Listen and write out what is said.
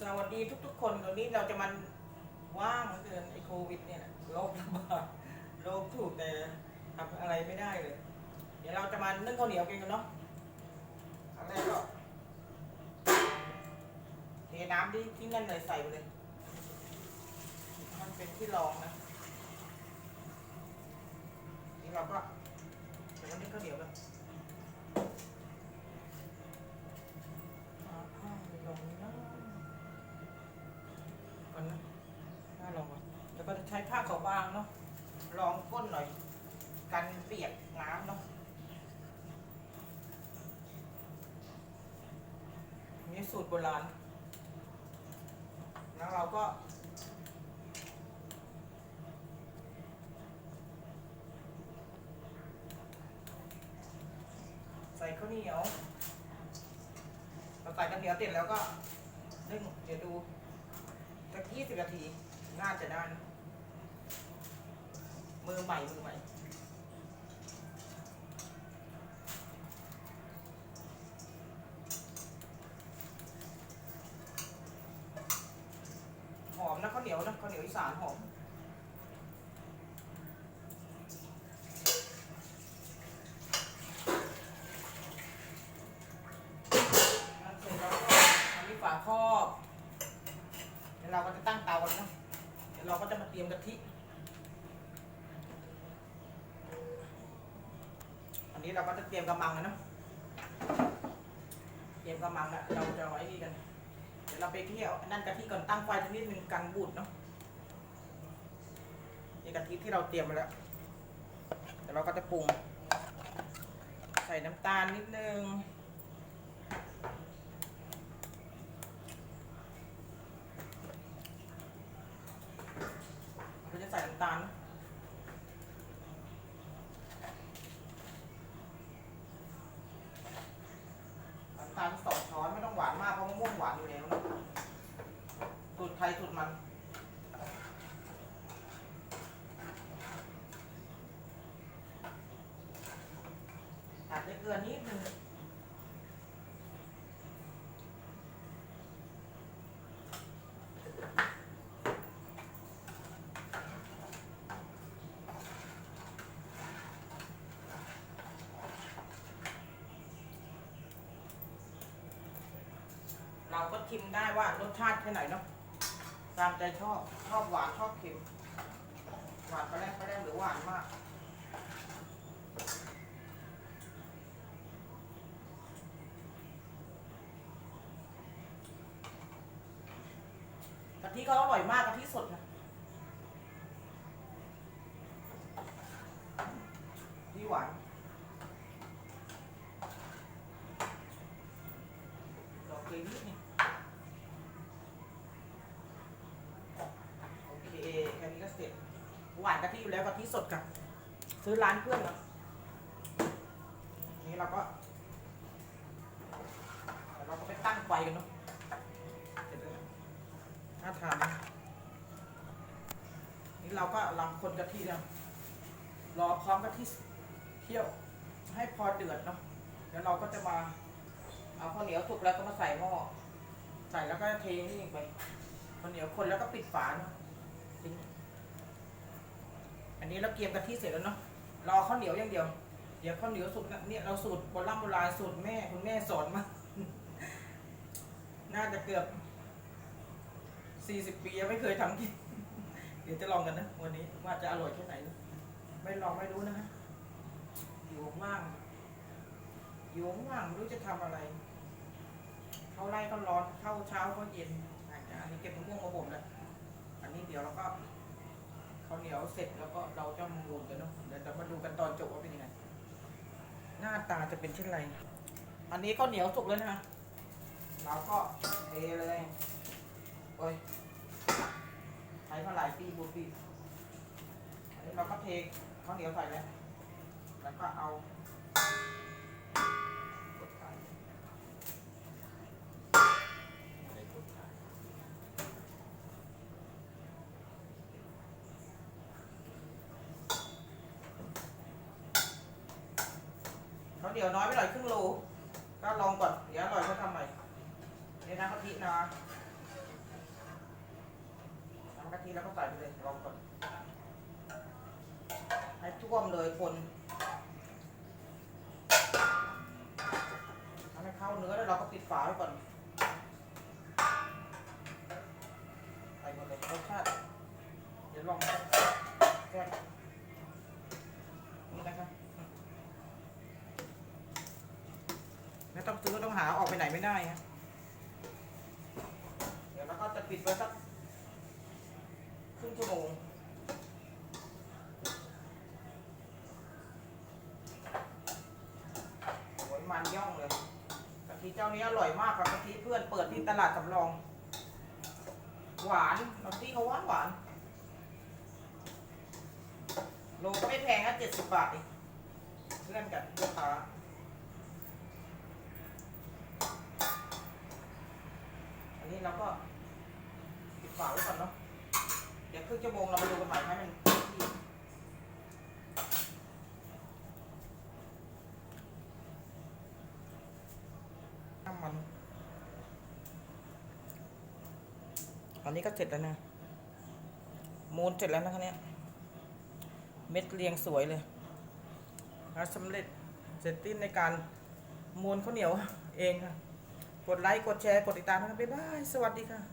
สวัสดีทุกๆ คนวันนี้เราจะมันว่างเหลือเกินไอ้โควิดเนี่ยนะโรคระบาดโรคถูกแต่ทำอะไรไม่ได้เลย เดี๋ยวเราจะมานึ่งข้าวเหนียวกันกันเนาะครั้งแรกก็เทน้ำที่ที่นั่นเลยใส่ไปเลย มันเป็นที่รองนะนี่เราก็เดี๋ยวเรานึ่งข้าวเหนียวกัน ใช้ผ้าขาวบางเนาะรองก้นหน่อย กันเปียกน้ำเนาะนี่สูตรโบราณแล้วเราก็ใส่ข้าวเหนียวเราใส่ข้าวเหนียวเสร็จแล้วก็นึ่งเดี๋ยวดูสักยี่สิบนาที น่าจะได้นะ มือใหม่มือใหม่หอมนะข้าวเหนียวนะข้าวเหนียวอีสานหอมเสร็จแล้วก็ทำที่ฝาครอบ เดี๋ยวเราก็จะตั้งเตากันนะ เดี๋ยวเราก็จะมาเตรียมกะทิ นี้เราก็จะเตรียมกระมังกันเนอะเตรียมกระมังอะเราจะไว้นี่กัน เดี๋ยวเราไปเที่ยวนั่นกะทิก่อนตั้งไฟสักนิดนึงกันบูดเนาะนี่กะทิที่เราเตรียมมาแล้วเดี๋ยวเราก็จะปรุง ใส่น้ำตาลนิดนึงเราจะใส่น้ำตาลนะน้ำตาลสองช้อนไม่ต้องหวานมากเพราะมะม่วงหวานอยู่แล้วนะสูตรไทยสูตรมัน ตัดด้วยเกลือนิดนึง เราก็ชิมได้ว่ารสชาติแค่ไหนเนาะตามใจชอบชอบหวานชอบเค็มหวานไปแรกไปแรกหรือหวานมากกะทิเขาอร่อยมากกะทิสดนะที่หวานดอกเกลือนิดนึงโอเคแค่นี้ก็เสร็จ หวานกะทิอยู่ แล้วกะทิสดกับ ซื้อร้านเพื่อนเนาะนี่เราก็เราก็ไปตั้งไฟกันเนาะเสร็จแล้วน่าทานนะนี่เราก็ลำคนกะทินะรอพร้อมกะทิเที่ยวให้พอเดือดเนาะแล้วเราก็จะมาเอาข้าวเหนียวสุกแล้วก็มาใส่หม้อใส่แล้วก็เทนี่ไปข้าวเหนียวคนแล้วก็ปิดฝาเนาะ อันนี้เราเกียมกะทิเสร็จแล้วเนาะรอข้าวเหนียวอย่างเดียว เดี๋ยวข้าวเหนียวสุกนะเนี่ยเราสูตรโบราณโบราณสูตรแม่คุณแม่สอนมา น่าจะเกือบสี่สิบปียังไม่เคยทำกิน เดี๋ยวจะลองกันนะ วันนี้ว่าจะอร่อยแค่ไหน ไม่ลองไม่รู้นะฮะอยู่ว่างอยู่ว่างไม่รู้จะทำอะไร เข้าไร่ก็ร้อน เข้าเช้าก็เย็นอันนี้เก็บมะม่วงมาบ่มแล้ว อันนี้เดี๋ยวเราก็ ข้าวเหนียวเสร็จแล้วก็เราจะมูนกันเนาะเดี๋ยวจะมาดูกันตอนจบว่าเป็นยังไง หน้าตาจะเป็นเช่นไร อันนี้ข้าวเหนียวสุกแล้วนะฮะเราก็เทเลยโอ้ยใช้มาหลายปีบุปีอันนี้เราก็เทข้าวเหนียวใส่แล้วแล้วก็เอากดใส่ข้าว เหนียวน้อยไปหน่อยครึ่งโล ก็ลองก่อนเดี๋ยวอร่อยเขาทำใหม่เนี่นะกะทินะน้ำกะทิแล้วก็ใส่ไปเลยลองก่อนให้ท่วมเลยคนทำให้เข้าเนื้อแล้วเราก็ปิดฝาไว้ก่อนใส่หมดเลยรสชาติเดี๋ยวลองแก้นี่นะคะไม่ ต้องซื้อต้องหาออกไปไหนไม่ได้ฮะเดี๋ยวเราก็จะปิดไว้สักครึ่งชั่วโมงโอ้ยมันย่องเลยกะทิเจ้านี้อร่อยมากค่ะกะทิเพื่อนเปิดที่ตลาดสำรอง หวานกะทิเขาหวานหวานโลก็ไม่แพงนะเจ็ดสิบบาทเองเพื่อนกับลูกค้า นี้เราก็ปิดฝาไว้ก่อนเนาะ เดี๋ยวครึ่งชั่วโมงเรามาดูกันใหม่ให้มันที่น้ำมัน อันนี้ก็เสร็จแล้วนะ มูนเสร็จแล้วนะคะเนี่ย เม็ดเรียงสวยเลยแล้วสำเร็จเสร็จสิ้นในการมูนข้าวเหนียวเองค่ะ กดไลค์ กดแชร์ กดติดตามนะครับบ๊ายบาย สวัสดีค่ะ